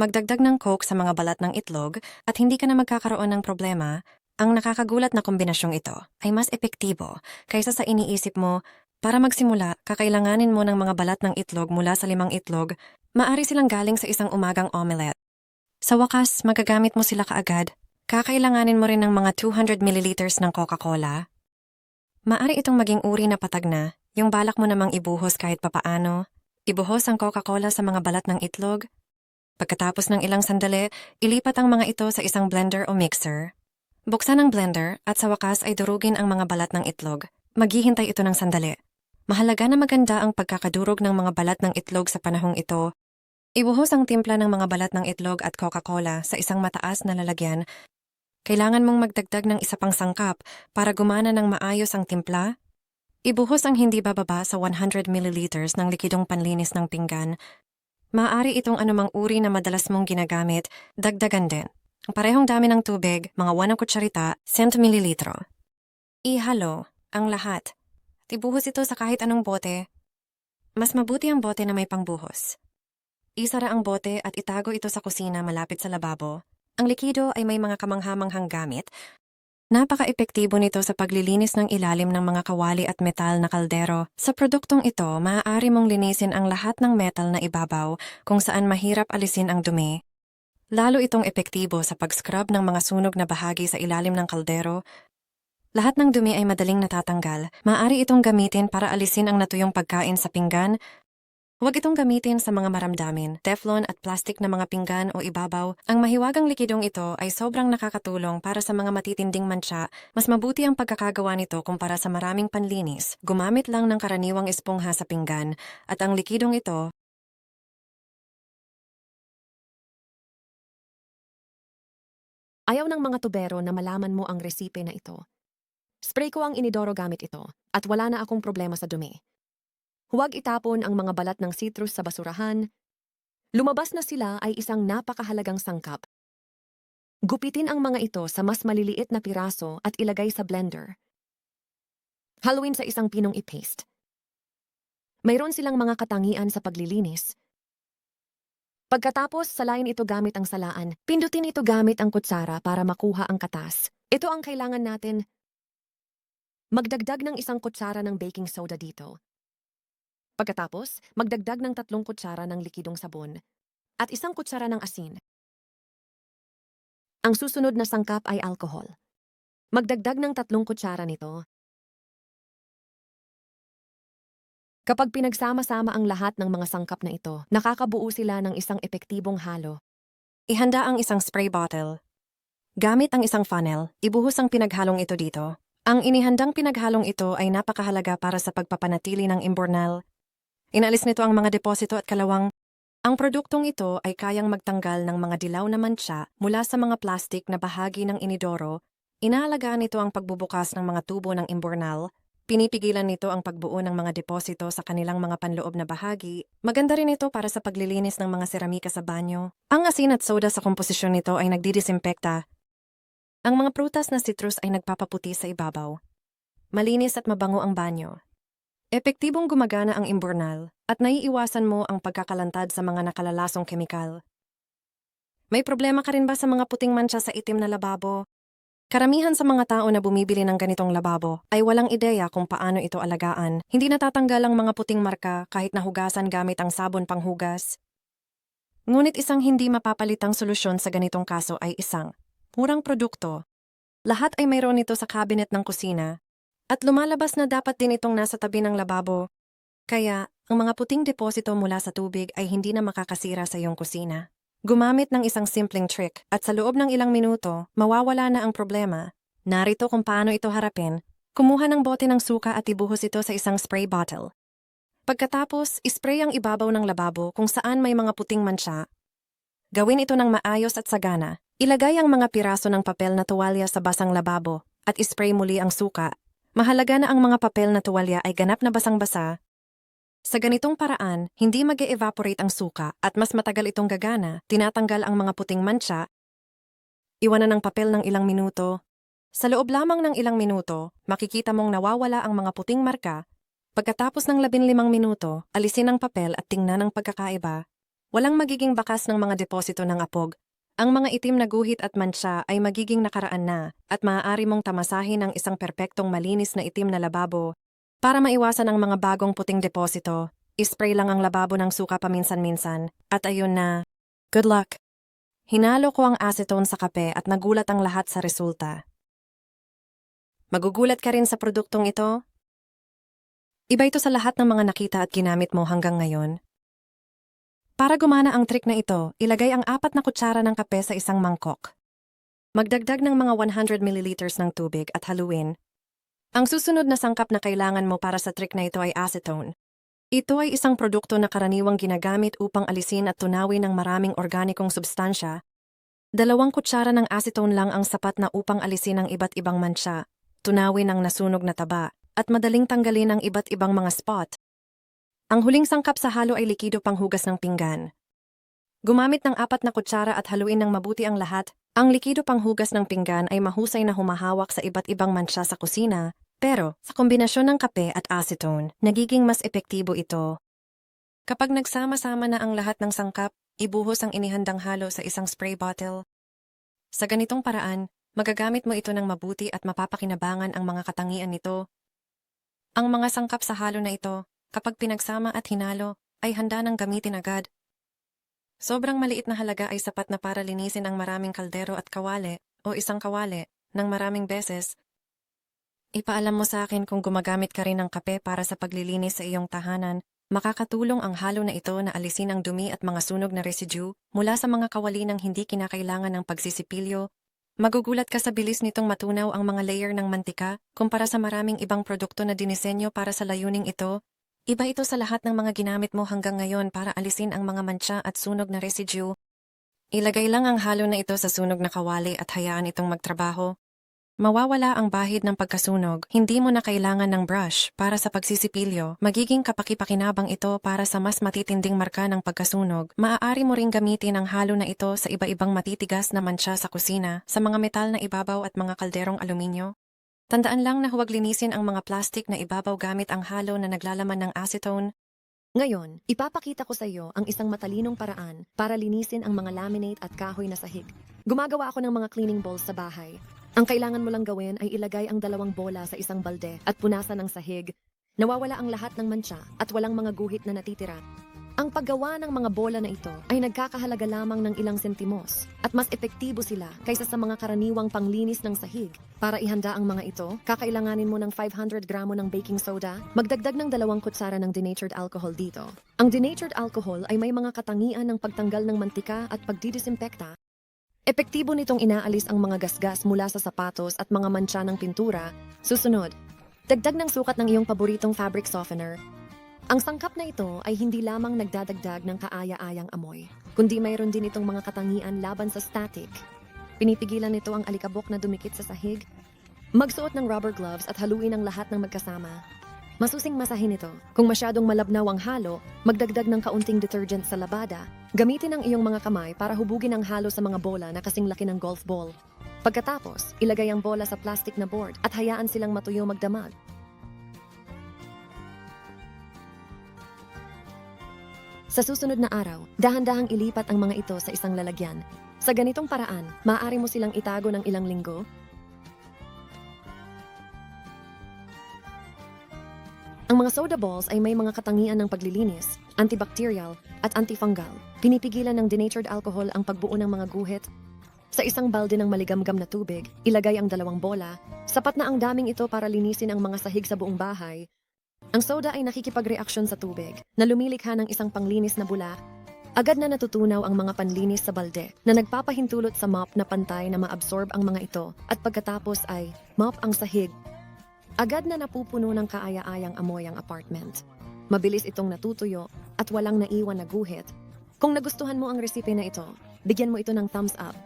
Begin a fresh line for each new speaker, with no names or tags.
magdagdag ng coke sa mga balat ng itlog at hindi ka na magkakaroon ng problema, ang nakakagulat na kombinasyong ito ay mas epektibo kaysa sa iniisip mo para magsimula, kakailanganin mo ng mga balat ng itlog mula sa limang itlog, maari silang galing sa isang umagang omelette. Sa wakas, magagamit mo sila kaagad. Kakailanganin mo rin ng mga 200 milliliters ng Coca-Cola. Maari itong maging uri na patag na, yung balak mo namang ibuhos kahit papaano. Ibuhos ang Coca-Cola sa mga balat ng itlog. Pagkatapos ng ilang sandali, ilipat ang mga ito sa isang blender o mixer. Buksan ang blender at sa wakas ay durugin ang mga balat ng itlog. Maghihintay ito ng sandali. Mahalaga na maganda ang pagkakadurog ng mga balat ng itlog sa panahong ito. Ibuhos ang timpla ng mga balat ng itlog at Coca-Cola sa isang mataas na lalagyan. Kailangan mong magdagdag ng isa pang sangkap para gumana ng maayos ang timpla. Ibuhos ang hindi bababa sa 100 milliliters ng likidong panlinis ng pinggan. Maaari itong anumang uri na madalas mong ginagamit, dagdagan din. Ang parehong dami ng tubig, mga 1 kutsarita, 100 mililitro. Ihalo ang lahat Tibuhos ito sa kahit anong bote. Mas mabuti ang bote na may pangbuhos. Isara ang bote at itago ito sa kusina malapit sa lababo. Ang likido ay may mga kamanghamanghang gamit. Napaka-epektibo nito sa paglilinis ng ilalim ng mga kawali at metal na kaldero. Sa produktong ito, maaari mong linisin ang lahat ng metal na ibabaw kung saan mahirap alisin ang dumi. Lalo itong epektibo sa pag-scrub ng mga sunog na bahagi sa ilalim ng kaldero lahat ng dumi ay madaling natatanggal. Maaari itong gamitin para alisin ang natuyong pagkain sa pinggan. Huwag itong gamitin sa mga maramdamin, teflon at plastic na mga pinggan o ibabaw. Ang mahiwagang likidong ito ay sobrang nakakatulong para sa mga matitinding mantsa. Mas mabuti ang pagkakagawa nito kumpara sa maraming panlinis. Gumamit lang ng karaniwang espongha sa pinggan. At ang likidong ito
Ayaw ng mga tubero na malaman mo ang resipe na ito. Spray ko ang inidoro gamit ito at wala na akong problema sa dumi. Huwag itapon ang mga balat ng citrus sa basurahan. Lumabas na sila ay isang napakahalagang sangkap. Gupitin ang mga ito sa mas maliliit na piraso at ilagay sa blender. Haluin sa isang pinong i-paste. Mayroon silang mga katangian sa paglilinis. Pagkatapos, salain ito gamit ang salaan. Pindutin ito gamit ang kutsara para makuha ang katas. Ito ang kailangan natin Magdagdag ng isang kutsara ng baking soda dito. Pagkatapos, magdagdag ng tatlong kutsara ng likidong sabon at isang kutsara ng asin. Ang susunod na sangkap ay alcohol. Magdagdag ng tatlong kutsara nito. Kapag pinagsama-sama ang lahat ng mga sangkap na ito, nakakabuo sila ng isang epektibong halo.
Ihanda ang isang spray bottle. Gamit ang isang funnel, ibuhos ang pinaghalong ito dito. Ang inihandang pinaghalong ito ay napakahalaga para sa pagpapanatili ng imbornal. Inalis nito ang mga deposito at kalawang. Ang produktong ito ay kayang magtanggal ng mga dilaw na mancha mula sa mga plastik na bahagi ng inidoro. Inaalagaan nito ang pagbubukas ng mga tubo ng imbornal. Pinipigilan nito ang pagbuo ng mga deposito sa kanilang mga panloob na bahagi. Maganda rin ito para sa paglilinis ng mga seramika sa banyo. Ang asin at soda sa komposisyon nito ay nagdidisinfekta ang mga prutas na citrus ay nagpapaputi sa ibabaw. Malinis at mabango ang banyo. Epektibong gumagana ang imbornal at naiiwasan mo ang pagkakalantad sa mga nakalalasong kemikal. May problema ka rin ba sa mga puting mancha sa itim na lababo? Karamihan sa mga tao na bumibili ng ganitong lababo ay walang ideya kung paano ito alagaan. Hindi natatanggal ang mga puting marka kahit nahugasan gamit ang sabon panghugas. Ngunit isang hindi mapapalitang solusyon sa ganitong kaso ay isang murang produkto. Lahat ay mayroon nito sa cabinet ng kusina. At lumalabas na dapat din itong nasa tabi ng lababo. Kaya, ang mga puting deposito mula sa tubig ay hindi na makakasira sa iyong kusina. Gumamit ng isang simpleng trick at sa loob ng ilang minuto, mawawala na ang problema. Narito kung paano ito harapin. Kumuha ng bote ng suka at ibuhos ito sa isang spray bottle. Pagkatapos, ispray ang ibabaw ng lababo kung saan may mga puting mancha. Gawin ito ng maayos at sagana Ilagay ang mga piraso ng papel na tuwalya sa basang lababo at ispray muli ang suka. Mahalaga na ang mga papel na tuwalya ay ganap na basang-basa. Sa ganitong paraan, hindi mag evaporate ang suka at mas matagal itong gagana, tinatanggal ang mga puting mancha. Iwanan ng papel ng ilang minuto. Sa loob lamang ng ilang minuto, makikita mong nawawala ang mga puting marka. Pagkatapos ng labinlimang minuto, alisin ang papel at tingnan ang pagkakaiba. Walang magiging bakas ng mga deposito ng apog. Ang mga itim na guhit at mancha ay magiging nakaraan na at maaari mong tamasahin ang isang perpektong malinis na itim na lababo. Para maiwasan ang mga bagong puting deposito, ispray lang ang lababo ng suka paminsan-minsan at ayun na. Good luck! Hinalo ko ang acetone sa kape at nagulat ang lahat sa resulta. Magugulat ka rin sa produktong ito? Iba ito sa lahat ng mga nakita at ginamit mo hanggang ngayon. Para gumana ang trick na ito, ilagay ang apat na kutsara ng kape sa isang mangkok. Magdagdag ng mga 100 ml ng tubig at haluin. Ang susunod na sangkap na kailangan mo para sa trick na ito ay acetone. Ito ay isang produkto na karaniwang ginagamit upang alisin at tunawin ang maraming organikong substansya. Dalawang kutsara ng acetone lang ang sapat na upang alisin ang iba't ibang mancha, tunawin ang nasunog na taba, at madaling tanggalin ang iba't ibang mga spot. Ang huling sangkap sa halo ay likido panghugas ng pinggan. Gumamit ng apat na kutsara at haluin ng mabuti ang lahat, ang likido panghugas ng pinggan ay mahusay na humahawak sa iba't ibang mancha sa kusina, pero sa kombinasyon ng kape at acetone, nagiging mas epektibo ito. Kapag nagsama-sama na ang lahat ng sangkap, ibuhos ang inihandang halo sa isang spray bottle. Sa ganitong paraan, magagamit mo ito ng mabuti at mapapakinabangan ang mga katangian nito. Ang mga sangkap sa halo na ito, kapag pinagsama at hinalo, ay handa ng gamitin agad. Sobrang maliit na halaga ay sapat na para linisin ang maraming kaldero at kawali o isang kawali ng maraming beses. Ipaalam mo sa akin kung gumagamit ka rin ng kape para sa paglilinis sa iyong tahanan. Makakatulong ang halo na ito na alisin ang dumi at mga sunog na residue mula sa mga kawali ng hindi kinakailangan ng pagsisipilyo. Magugulat ka sa bilis nitong matunaw ang mga layer ng mantika kumpara sa maraming ibang produkto na dinisenyo para sa layuning ito. Iba ito sa lahat ng mga ginamit mo hanggang ngayon para alisin ang mga mancha at sunog na residue. Ilagay lang ang halo na ito sa sunog na kawali at hayaan itong magtrabaho. Mawawala ang bahid ng pagkasunog, hindi mo na kailangan ng brush para sa pagsisipilyo. Magiging kapakipakinabang ito para sa mas matitinding marka ng pagkasunog. Maaari mo ring gamitin ang halo na ito sa iba-ibang matitigas na mancha sa kusina, sa mga metal na ibabaw at mga kalderong aluminyo. Tandaan lang na huwag linisin ang mga plastik na ibabaw gamit ang halo na naglalaman ng acetone.
Ngayon, ipapakita ko sa iyo ang isang matalinong paraan para linisin ang mga laminate at kahoy na sahig. Gumagawa ako ng mga cleaning balls sa bahay. Ang kailangan mo lang gawin ay ilagay ang dalawang bola sa isang balde at punasan ng sahig. Nawawala ang lahat ng mancha at walang mga guhit na natitira. Ang paggawa ng mga bola na ito ay nagkakahalaga lamang ng ilang sentimos at mas epektibo sila kaysa sa mga karaniwang panglinis ng sahig. Para ihanda ang mga ito, kakailanganin mo ng 500 gramo ng baking soda, magdagdag ng dalawang kutsara ng denatured alcohol dito. Ang denatured alcohol ay may mga katangian ng pagtanggal ng mantika at pagdidisinfekta. Epektibo nitong inaalis ang mga gasgas mula sa sapatos at mga mancha ng pintura. Susunod, dagdag ng sukat ng iyong paboritong fabric softener ang sangkap na ito ay hindi lamang nagdadagdag ng kaaya-ayang amoy, kundi mayroon din itong mga katangian laban sa static. Pinipigilan nito ang alikabok na dumikit sa sahig. Magsuot ng rubber gloves at haluin ang lahat ng magkasama. Masusing masahin ito. Kung masyadong malabnaw ang halo, magdagdag ng kaunting detergent sa labada. Gamitin ang iyong mga kamay para hubugin ang halo sa mga bola na kasing laki ng golf ball. Pagkatapos, ilagay ang bola sa plastic na board at hayaan silang matuyo magdamag. Sa susunod na araw, dahan-dahang ilipat ang mga ito sa isang lalagyan. Sa ganitong paraan, maaari mo silang itago ng ilang linggo. Ang mga soda balls ay may mga katangian ng paglilinis, antibacterial, at antifungal. Pinipigilan ng denatured alcohol ang pagbuo ng mga guhit. Sa isang balde ng maligamgam na tubig, ilagay ang dalawang bola. Sapat na ang daming ito para linisin ang mga sahig sa buong bahay ang soda ay nakikipagreaksyon sa tubig na lumilikha ng isang panglinis na bula. Agad na natutunaw ang mga panlinis sa balde na nagpapahintulot sa mop na pantay na maabsorb ang mga ito at pagkatapos ay mop ang sahig. Agad na napupuno ng kaaya-ayang amoy ang apartment. Mabilis itong natutuyo at walang naiwan na guhit. Kung nagustuhan mo ang resipe na ito, bigyan mo ito ng thumbs up